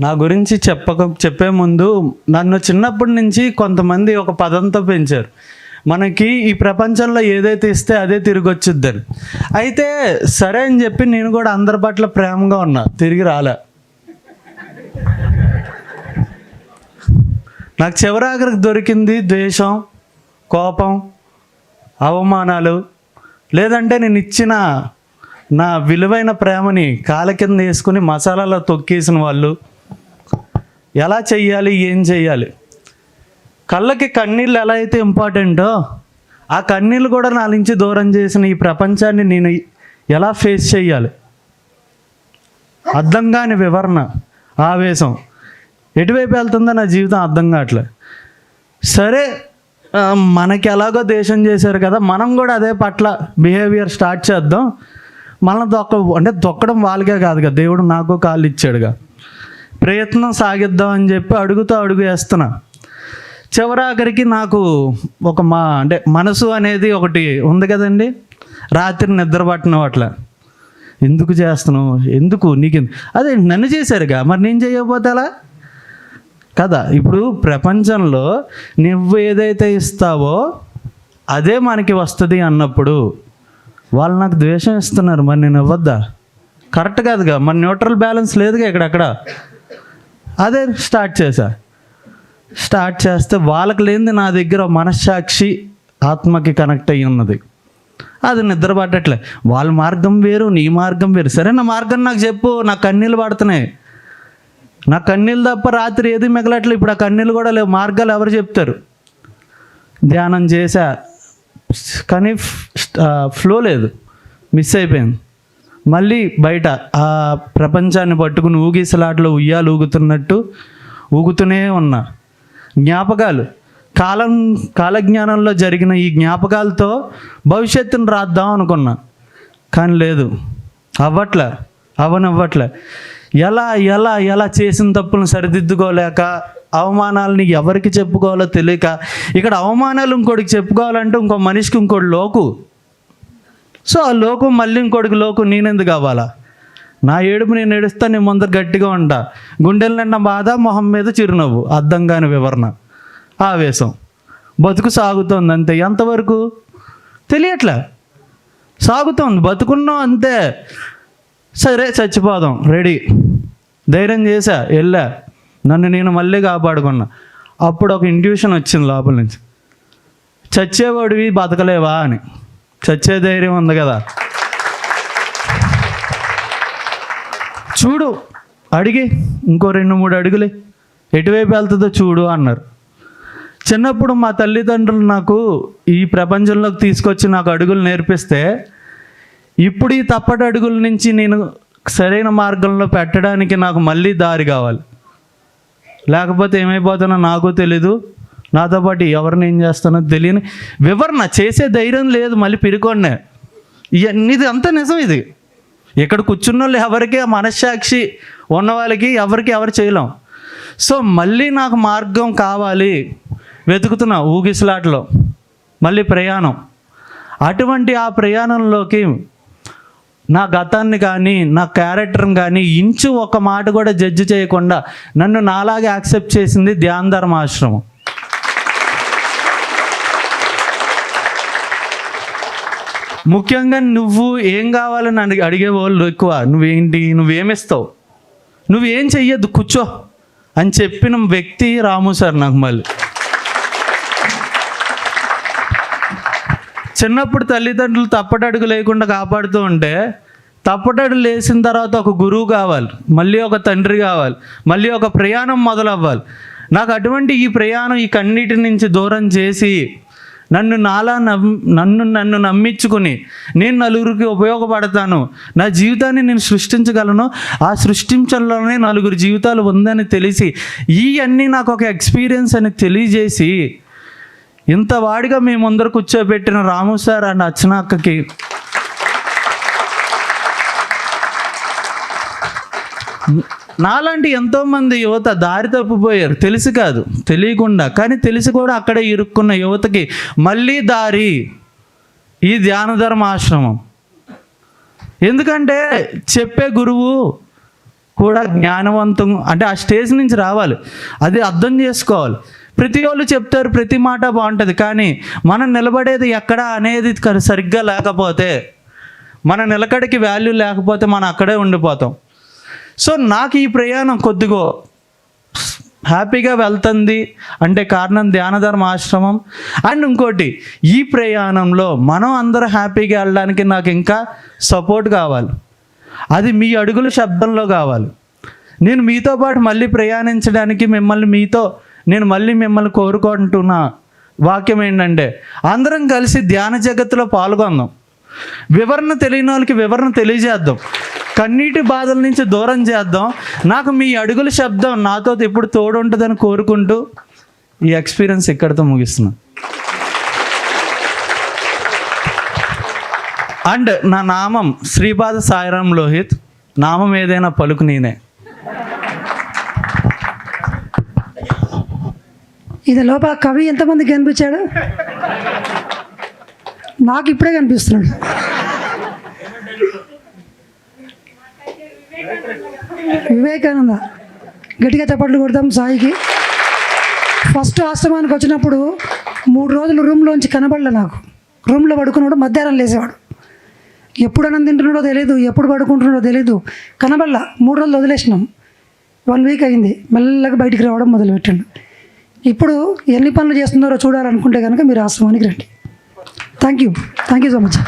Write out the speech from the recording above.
నా గురించి చెప్పక చెప్పే ముందు నన్ను చిన్నప్పటి నుంచి కొంతమంది ఒక పదంతో పెంచారు. మనకి ఈ ప్రపంచంలో ఏదైతే ఇస్తే అదే తిరిగి వచ్చిద్దని. అయితే సరే అని చెప్పి నేను కూడా అందరి పట్ల ప్రేమగా ఉన్నా. తిరిగి రాలే. నాకు చివరాఖరికి దొరికింది ద్వేషం కోపం అవమానాలు. లేదంటే నేను ఇచ్చిన నా విలువైన ప్రేమని కాల కింద వేసుకుని మసాలాలో తొక్కేసిన వాళ్ళు. ఎలా చెయ్యాలి? ఏం చెయ్యాలి? కళ్ళకి కన్నీళ్ళు ఎలా అయితే ఇంపార్టెంటో ఆ కన్నీళ్ళు కూడా నా నుంచి దూరం చేసిన ఈ ప్రపంచాన్ని నేను ఎలా ఫేస్ చేయాలి అర్థం కాని వివరణ ఆవేశం. ఎటువైపు వెళ్తుందో నా జీవితం అర్థం కావట్లే. సరే మనకి ఎలాగో దేశం చేశారు కదా మనం కూడా అదే పట్ల బిహేవియర్ స్టార్ట్ చేద్దాం. మనం దొక్క అంటే దొక్కడం వాళ్ళకే కాదు కదా దేవుడు నాకు కాళ్ళు ఇచ్చాడుగా. ప్రయత్నం సాగిద్దాం అని చెప్పి అడుగుతూ అడుగు వేస్తున్నా. చివరాఖరికి నాకు ఒక మా అంటే మనసు అనేది ఒకటి ఉంది కదండి. రాత్రి నిద్ర పట్టిన అట్లా ఎందుకు చేస్తున్నావు? ఎందుకు? నీకు అదే నన్ను చేశారుగా. మరి నేను చేయకపోతే అలా కదా ఇప్పుడు ప్రపంచంలో నువ్వు ఏదైతే ఇస్తావో అదే మనకి వస్తుంది అన్నప్పుడు వాళ్ళు నాకు ద్వేషం ఇస్తున్నారు. మరి నేను ఇవ్వద్దా? కరెక్ట్ కాదుగా. మన న్యూట్రల్ బ్యాలెన్స్ లేదుగా ఇక్కడక్కడ అదే స్టార్ట్ చేశా. స్టార్ట్ చేస్తే వాళ్ళకి లేనిది నా దగ్గర మనస్సాక్షి ఆత్మకి కనెక్ట్ అయ్యి ఉన్నది. అది నిద్ర పట్టట్లే. వాళ్ళ మార్గం వేరు నీ మార్గం వేరు. సరే నా మార్గం నాకు చెప్పు నా కన్నీళ్ళు పడుతున్నాయి. నా కన్నీళ్ళు తప్ప రాత్రి ఏది మిగలట్లే ఇప్పుడు ఆ కన్నీళ్ళు కూడా లేవు. మార్గాలు ఎవరు చెప్తారు? ధ్యానం చేశా. కానీ ఫ్లో లేదు. మిస్ అయిపోయింది. మళ్ళీ బయట ఆ ప్రపంచాన్ని పట్టుకుని ఊగిసలాట్లో ఉయ్యాలు ఊగుతున్నట్టు ఊగుతూనే ఉన్నా. జ్ఞాపకాలు. కాలం కాలజ్ఞానంలో జరిగిన ఈ జ్ఞాపకాలతో భవిష్యత్తును రాద్దాం అనుకున్నా. కానీ లేదు. అవ్వట్లే. అవనవ్వట్లే. ఎలా ఎలా ఎలా చేసిన తప్పులను సరిదిద్దుకోలేక అవమానాలని ఎవరికి చెప్పుకోవాలో తెలియక ఇక్కడ అవమానాలు ఇంకోటికి చెప్పుకోవాలంటే ఇంకో మనిషికి ఇంకోటి లోకు. సో ఆ లోకం మళ్ళీ ఇంకోటికి లోకు నేనెందుకు కావాలా? నా ఏడుపు నేను ఏడుస్తా నేను ముందర గట్టిగా ఉంటా. గుండెల నిండా బాధ మొహం మీద చిరునవ్వు. అర్థం కాని వివరణ. ఆవేశం. బతుకు సాగుతోంది అంతే. ఎంతవరకు? తెలియట్లే. సాగుతోంది. బతుకున్నాం అంతే. సరే చచ్చిపోదాం. రెడీ. ధైర్యం చేశా. వెళ్ళా. నన్ను నేను మళ్ళీ కాపాడుకున్నా. అప్పుడు ఒక ఇంట్యూషన్ వచ్చింది లోపల నుంచి. చచ్చేవాడివి బతకలేవా అని. చచ్చే ధైర్యం ఉంది కదా. చూడు అడిగి ఇంకో రెండు మూడు అడుగులే. ఎటువైపు వెళ్తుందో చూడు అన్నారు. చిన్నప్పుడు మా తల్లిదండ్రులు నాకు ఈ ప్రపంచంలోకి తీసుకొచ్చి నాకు అడుగులు నేర్పిస్తే ఇప్పుడు ఈ తప్పటి అడుగుల నుంచి నేను సరైన మార్గంలో పెట్టడానికి నాకు మళ్ళీ దారి కావాలి. లేకపోతే ఏమైపోతానో నాకు తెలీదు. నాతో పాటు ఎవరిని ఏం చేస్తానో తెలియని వివరణ చేసే ధైర్యం లేదు మళ్ళీ పిరుకొండే ఇవన్నీ ఇది అంతా నిజం ఇది. ఇక్కడ కూర్చున్న వాళ్ళు ఎవరికి ఆ మనస్సాక్షి ఉన్న వాళ్ళకి ఎవరికి ఎవరు చేయలేం. సో మళ్ళీ నాకు మార్గం కావాలి. వెతుకుతున్నా ఊగిసలాట్లో మళ్ళీ ప్రయాణం. అటువంటి ఆ ప్రయాణంలోకి నా గతాన్ని కానీ నా క్యారెక్టర్ని కానీ ఇంచు ఒక మాట కూడా జడ్జి చేయకుండా నన్ను నాలాగే యాక్సెప్ట్ చేసింది ధ్యాన్ధర్మాశ్రమం. ముఖ్యంగా నువ్వు ఏం కావాలని అడిగి అడిగే వాళ్ళు ఎక్కువ. నువ్వేంటి? నువ్వేమిస్తావు? నువ్వేం చెయ్యొద్దు కూర్చో అని చెప్పిన వ్యక్తి రాము సార్ నాకు మళ్ళీ. చిన్నప్పుడు తల్లిదండ్రులు తప్పటడుగు లేకుండా కాపాడుతూ ఉంటే తప్పటడుగు లేచిన తర్వాత ఒక గురువు కావాలి మళ్ళీ ఒక తండ్రి కావాలి మళ్ళీ ఒక ప్రయాణం మొదలవ్వాలి. నాకు అటువంటి ఈ ప్రయాణం ఈ కన్నిటి నుంచి దూరం చేసి నన్ను నాలా నమ్ నన్ను నన్ను నమ్మించుకుని నేను నలుగురికి ఉపయోగపడతాను. నా జీవితాన్ని నేను సృష్టించగలను. ఆ సృష్టించడంలోనే నలుగురు జీవితాలు ఉందని తెలిసి ఇవన్నీ నాకు ఒక ఎక్స్పీరియన్స్ అని తెలియజేసి ఇంత వాడిగా మీ ముందర కూర్చోబెట్టిన రాము సార్ అండ్ అచ్చనాక్కకి నాలాంటి ఎంతోమంది యువత దారి తప్పిపోయారు. తెలిసి కాదు. తెలియకుండా. కానీ తెలిసి కూడా అక్కడే ఇరుక్కున్న యువతకి మళ్ళీ దారి ఈ ధ్యానధర్మ ఆశ్రమం. ఎందుకంటే చెప్పే గురువు కూడా జ్ఞానవంతం అంటే ఆ స్టేజ్ నుంచి రావాలి. అది అర్థం చేసుకోవాలి. ప్రతి వాళ్ళు చెప్తారు ప్రతి మాట బాగుంటుంది. కానీ మనం నిలబడేది ఎక్కడ అనేది సరిగ్గా లేకపోతే మన నిలకడకి వాల్యూ లేకపోతే మనం అక్కడే ఉండిపోతాం. సో నాకు ఈ ప్రయాణం కొద్దిగో హ్యాపీగా వెళ్తుంది అంటే కారణం ధ్యానధర్మ ఆశ్రమం. అండ్ ఇంకోటి ఈ ప్రయాణంలో మనం అందరూ హ్యాపీగా వెళ్ళడానికి నాకు ఇంకా సపోర్ట్ కావాలి. అది మీ అడుగుల శబ్దంలో కావాలి. నేను మీతో పాటు మళ్ళీ ప్రయాణించడానికి మిమ్మల్ని మీతో నేను మళ్ళీ మిమ్మల్ని కోరుకుంటున్న వాక్యం ఏంటంటే అందరం కలిసి ధ్యాన జగత్తులో పాల్గొందాం. వివరణ తెలియని వాళ్ళకి వివరణ తెలియజేద్దాం. కన్నీటి బాధల నుంచి దూరం చేద్దాం. నాకు మీ అడుగుల శబ్దం నాతో ఎప్పుడు తోడుంటుందని కోరుకుంటూ ఈ ఎక్స్పీరియన్స్ ఇక్కడితో ముగిస్తున్నాను అండ్ నా నామం శ్రీపాద సాయిరామ్ లోహిత్. నామం ఏదైనా పలుకు నేనే. ఇది లోపల కవి ఎంతమందికి కనిపించాడు? నాకు ఇప్పుడే కనిపిస్తున్నాడు. వివేకానంద గట్టిగా చప్పట్లు కొడతాం సాయికి. ఫస్ట్ ఆశ్రమానికి వచ్చినప్పుడు మూడు రోజులు రూమ్లోంచి కనబడలే నాకు. రూమ్లో పడుకున్నాడు మధ్యాహ్నం లేసేవాడు ఎప్పుడు అన్నం తింటున్నాడో తెలియదు ఎప్పుడు పడుకుంటున్నాడో తెలియదు కనబడలా మూడు రోజులు వదిలేసినాం. వన్ వీక్ అయింది మెల్లగా బయటికి రావడం మొదలుపెట్టాడు. ఇప్పుడు ఎన్ని పనులు చేస్తున్నారో చూడాలనుకుంటే కనుక మీరు ఆశ్రమానికి రండి. Thank you thank you so much